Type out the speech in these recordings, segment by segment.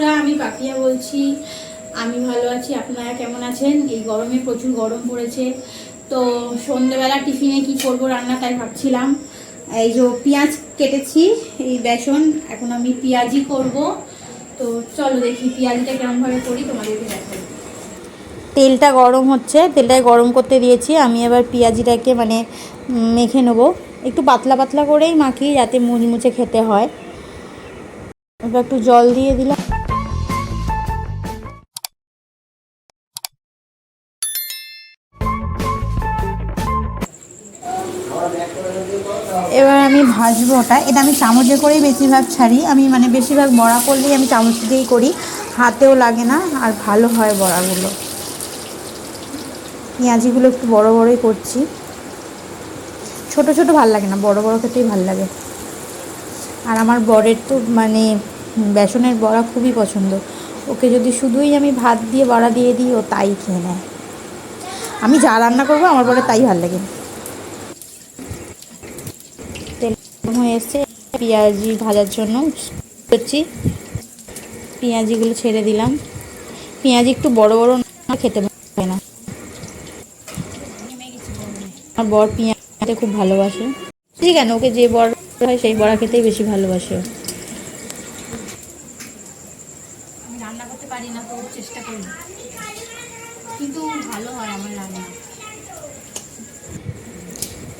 বন্ধুরা, আমি পাপিয়া বলছি। আমি ভালো আছি, আপনারা কেমন আছেন? এই গরমে প্রচুর গরম পড়েছে। তো সন্ধেবেলা টিফিনে কি করব রান্না তাই ভাবছিলাম। এই যে পেঁয়াজ কেটেছি, এই বেসন, এখন আমি পেঁয়াজি করব। তো চলো দেখি পেঁয়াজিটা কেমনভাবে করি, তোমাদেরকে দেখাই। তেলটা গরম হচ্ছে তেলটায় গরম করতে দিয়েছি। আমি এবার পেঁয়াজিটাকে মানে মেখে নেব। একটু পাতলা পাতলা করেই মাখি, যাতে মুচমুচে খেতে হয়। এবার একটু জল দিয়ে দিলাম। এবার আমি ভাজবো ওটা এটা আমি চামচে করেই বেশিরভাগ ছাড়ি। আমি মানে বেশিরভাগ বড়া করলেই আমি চামচ দিয়েই করি। হাতেও লাগে না, আর ভালো হয় বড়াগুলো। পেঁয়াজিগুলো একটু বড় বড়ই করছি। ছোট ছোট ভালো লাগে না, বড় বড় খেতেই ভালো লাগে। আর আমার বরের তো মানে বেসনের বড়া খুবই পছন্দ। ওকে যদি শুধুই আমি ভাত দিয়ে, বড়া দিয়ে দিই, ও তাই খেয়ে নেয়। আমি যা রান্না করব, আমার বরে তাই ভালো লাগে। তেল হয়ে এসছে। পেঁয়াজি ভাজার জন্য করছি। পেঁয়াজিগুলো ছেড়ে দিলাম। পেঁয়াজি একটু বড় বড় না, খেতে পারে না। আমার বর পেঁয়াজ খুব ভালোবাসে। ঠিক কেন? ওকে যে বড় হয়, সেই বড়া খেতেই বেশি ভালোবাসে রান্না করতে পারি না তো চেষ্টা করি কিন্তু ভালো হয় আমার রান্না।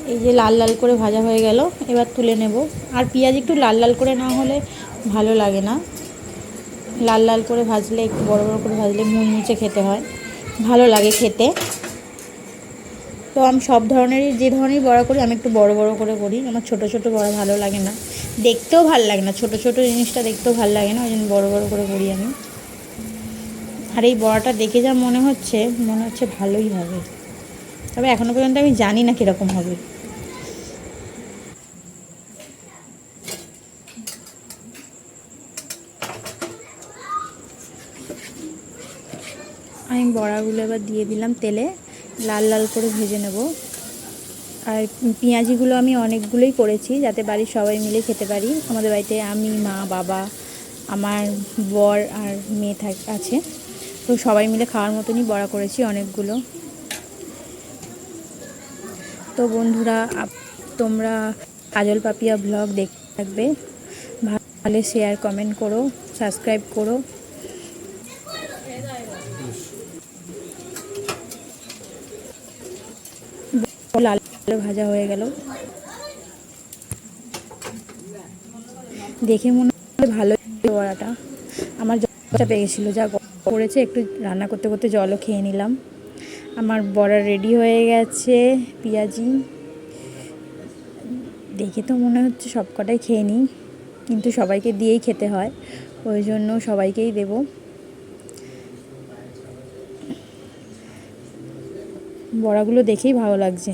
এই যে লাল লাল করে ভাজা হয়ে গেল, এবার তুলে নেব। আর পেঁয়াজ একটু লাল লাল করে না হলে ভালো লাগে না। লাল লাল করে ভাজলে, একটু বড় বড় করে ভাজলে মুচমুচে খেতে হয়। ভালো লাগে খেতে। তো আমি সব ধরনেরই, যে ধরনের বড়া করি, আমি একটু বড় বড় করে করি। আমার ছোট ছোট বড়া ভালো লাগে না। দেখতেও ভালো লাগে না। ছোট ছোট জিনিসটা দেখতেও ভালো লাগে না, ওই জন্য বড় বড় করে করি আমি। আর এই বড়াটা দেখে যা মনে হচ্ছে মনে হচ্ছে ভালোই হবে। তবে এখনও পর্যন্ত আমি জানি না কীরকম হবে। আমি বড়াগুলো এবার দিয়ে দিলাম তেলে, লাল লাল করে ভেজে নেব। আর পেঁয়াজিগুলো আমি অনেকগুলোই করেছি যাতে বাড়ির সবাই মিলে খেতে পারি। আমাদের বাড়িতে আমি, মা, বাবা, আমার বর আর মেয়ে থাক, আছে। তো সবাই মিলে খাওয়ার মতনই বড়া করেছি অনেকগুলো। তো বন্ধুরা তোমরা কাজল পাপিয়া ব্লগ দেখতে থাকবে ভালো শেয়ার কমেন্ট করো সাবস্ক্রাইব করো। লাল ভাজা হয়ে গেল। দেখে মনে হয় ভালো বড়াটা আমার জলটা পেয়ে গেছিল যা পড়েছে একটু রান্না করতে করতে জলও খেয়ে নিলাম। আমার বড়া রেডি হয়ে গেছে, পেঁয়াজি। দেখে তো মনে হচ্ছে সব কটাই খেয়ে নিই, কিন্তু সবাইকে দিয়েই খেতে হয়, ওই জন্য সবাইকেই দেব। বড়াগুলো দেখেই ভালো লাগছে।